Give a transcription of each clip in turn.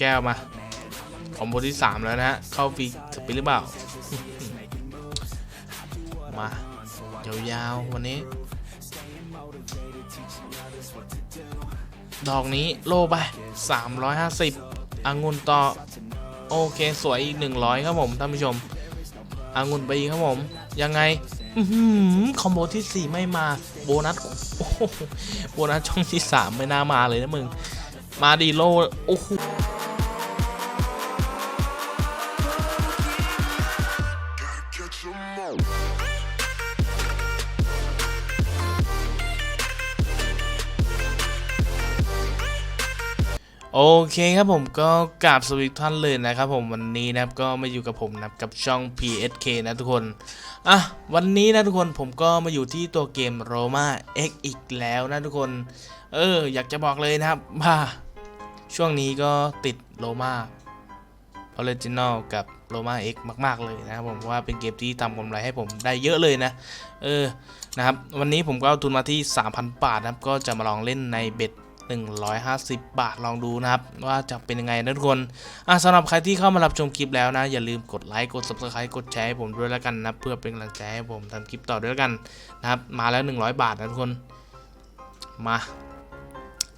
แก้วมาคอมโบที่ 3 แล้วนะฮะ เข้าฟรีสปินหรือเปล่า มา ยาวๆ วันนี้ ดอกนี้โลไป 350องุ่นต่อ โอเค สวยอีก 100 ครับผม ท่านผู้ชมองุ่นไปอีกครับผม ยังไงอคอมโบที่ 4 ไม่มา โบนัสโอ้โหโบนัสช่องที่ 3 ไม่น่ามาเลยนะมึง มาดีโล โอ้โห โอเคครับผมก็กราบสวัสดีทท่านเลยนะครับผมวันนี้นะครับก็มาอยู่กับผมนะกับช่อง PSK นะทุกคนอะวันนี้นะทุกคนผมก็มาอยู่ที่ตัวเกม Roma X อีกแล้วนะทุกคน เออ อยากจะบอกเลยนะครับว่าช่วงนี้ก็ติด Roma Original กับ Roma X มาก ๆ เลยนะครับผมเพราะว่าเป็นเกมที่ทำกำไรให้ผมได้เยอะเลยนะ เออนะครับวันนี้ผมก็เอาทุนมาที่ 3,000 บาทนะครับก็จะมาลองเล่นในเบ็ด 150 บาทลองดูนะครับ ว่าจะเป็นยังไงนะทุกคนอะสำหรับใครที่เข้ามารับชมคลิปแล้วนะ อย่าลืมกดไลค์กด subscribe กดแชร์ให้ผมด้วยแล้วกันนะเพื่อเป็นกำลังใจให้ผมทำคลิปต่อด้วยแล้วกันนะครับมาแล้ว 100 บาทนะทุกคนมา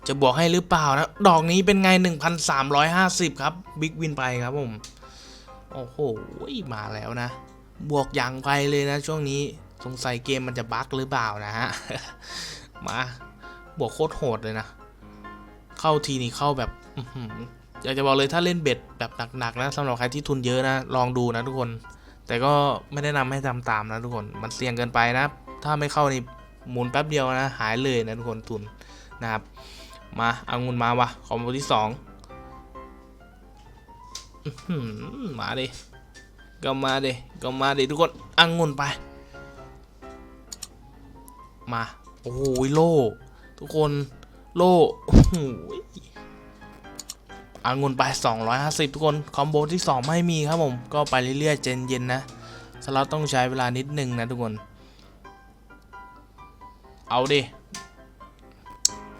จะบวกให้หรือเปล่านะ ดอกนี้เป็นไง 1,350 ครับบิ๊กวินไปครับผมโอ้โหมาแล้วนะ บวกอย่างไปเลยนะช่วงนี้สงสัยเกมมันจะบั๊กหรือเปล่านะฮะ มา บวกโคตรโหดเลยนะ เข้าทีนี้เข้าแบบอยากจะบอกเลยถ้าเล่นเบ็ดแบบหนักๆนะสำหรับใครที่ทุนเยอะนะลองดูนะทุกคน แต่ก็ไม่แนะนำให้ทำตามนะทุกคนมันเสี่ยงเกินไปนะ ถ้าไม่เข้านี่หมุนแป๊บเดียวนะ หายเลยนะทุกคนทุนนะครับ มาเอางุนมาวะคอมโบที่สองหมาดิก็มาดิก็มาดิทุกคนอังุนไป มา โอ้โหโล่ทุกคนโล่โอ้ อังุนไป 250 ทุกคน คอมโบที่ 2 ไม่มีครับผม ก็ไปเรื่อยๆเจนเย็นนะสล็อตต้องใช้เวลานิดนึงนะทุกคน เอาดิ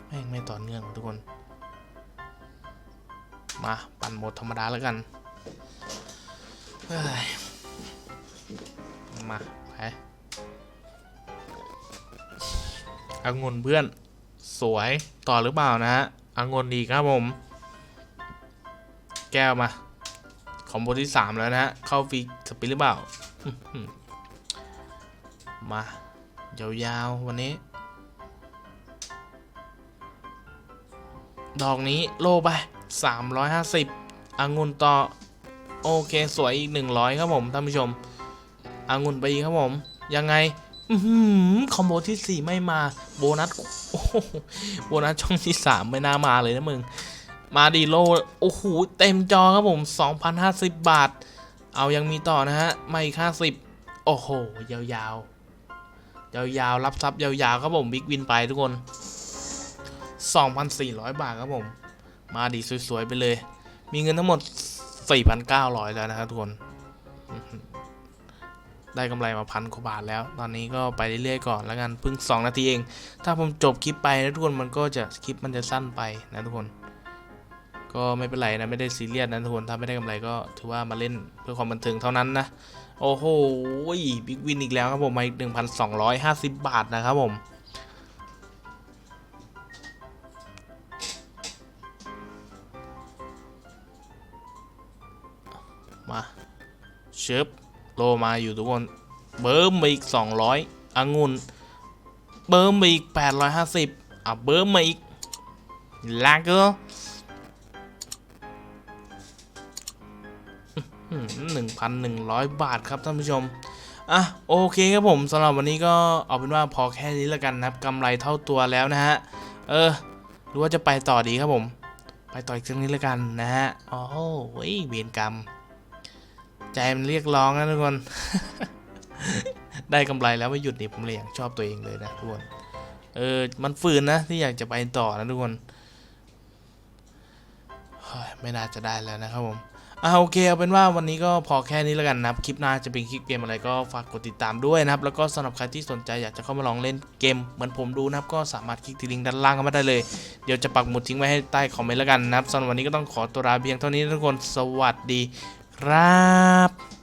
แม่งไม่ต่อเนื่องทุกคน มา ปั่นโหมดธรรมดาแล้วกันมาไปอังุนเพื่อนสวยต่อหรือเปล่านะฮะอังุนดีครับผม แก้วมาคอมโบที่ 3 แล้วนะฮะ เข้าฟรีสปินหรือเปล่า มา ยาวๆ วันนี้ ดอกนี้โลไป 350องุ่นต่อ โอเค สวยอีก 100 ครับผม ท่านผู้ชมองุ่นไปอีกครับผม ยังไงอคอมโบที่ 4 ไม่มา โบนัสโโบนัสช่องที่ 3 ไม่น่ามาเลยนะมึง มาดีโลโอ้โหเต็มจอครับผม 2,050 บาท เอายังมีต่อนะฮะมาอีก50 โอ้โห ยาวๆ ยาวๆ รับซับยาวๆ ครับผมบิ๊กวินไปทุกคน 2,400 บาทครับผม มาดีสวยๆ ไปเลย มีเงินทั้งหมด 4,900 แล้วนะครับทุกคน ได้กำไรมาพันกว่าบาทแล้ว ตอนนี้ก็ไปเรื่อยๆ ก่อนแล้วกันเพิ่ง 2 นาทีเอง ถ้าผมจบคลิปไปนะทุกคนมันก็จะคลิปมันจะสั้นไปนะทุกคน ก็ไม่เป็นไรนะ ไม่ได้ซีเรียสนะทุกคนถ้าไม่ได้กำไรก็ถือว่ามาเล่นเพื่อความบันเทิงเท่านั้นนะ โอ้โหบิ๊กวินอีกแล้วครับผมมาอีก 1,250 บาทนะครับผมมาเชิบโลมาอยู่ทุกคน เบิร์มมาอีก 200องุ่นเบิร์มมาอีก 850อะเบิร์มมาอีกลากเกอร์ หนึ่งพันหนึ่งร้อยบาทครับท่านผู้ชมอะโอเคครับผมสำหรับวันนี้ก็เอาเป็นว่าพอแค่นี้แล้วกันนะครับกำไรเท่าตัวแล้วนะฮะเออหรือว่าจะไปต่อดีครับผม ไปต่ออีกสักนิดแล้วกันนะฮะอ๋อเว้ยเวรกรรม ใจมันเรียกร้องนะทุกคน ได้กำไรแล้วไม่หยุดนี่ผมเลยอยากชอบตัวเองเลยนะทุกคนเออมันฝืนนะที่อยากจะไปต่อนะทุกคนไม่น่าจะได้แล้วนะครับผม อ่าโอเคเอาเป็นว่าวันนี้ก็พอแค่นี้แล้วกันนะครับคลิปหน้าจะเป็นคลิปเกมอะไรก็ฝากกดติดตามด้วยนะครับแล้วก็สำหรับใครที่สนใจอยากจะเข้ามาลองเล่นเกมเหมือนผมดูนะครับก็สามารถคลิกที่ลิงก์ด้านล่างเข้ามาได้เลยเดี๋ยวจะปักหมุดทิ้งไว้ให้ใต้คอมเมนต์แล้วกันนะครับสำหรับวันนี้ก็ต้องขอตัวลาเพียงเท่านี้ทุกคนสวัสดีครับ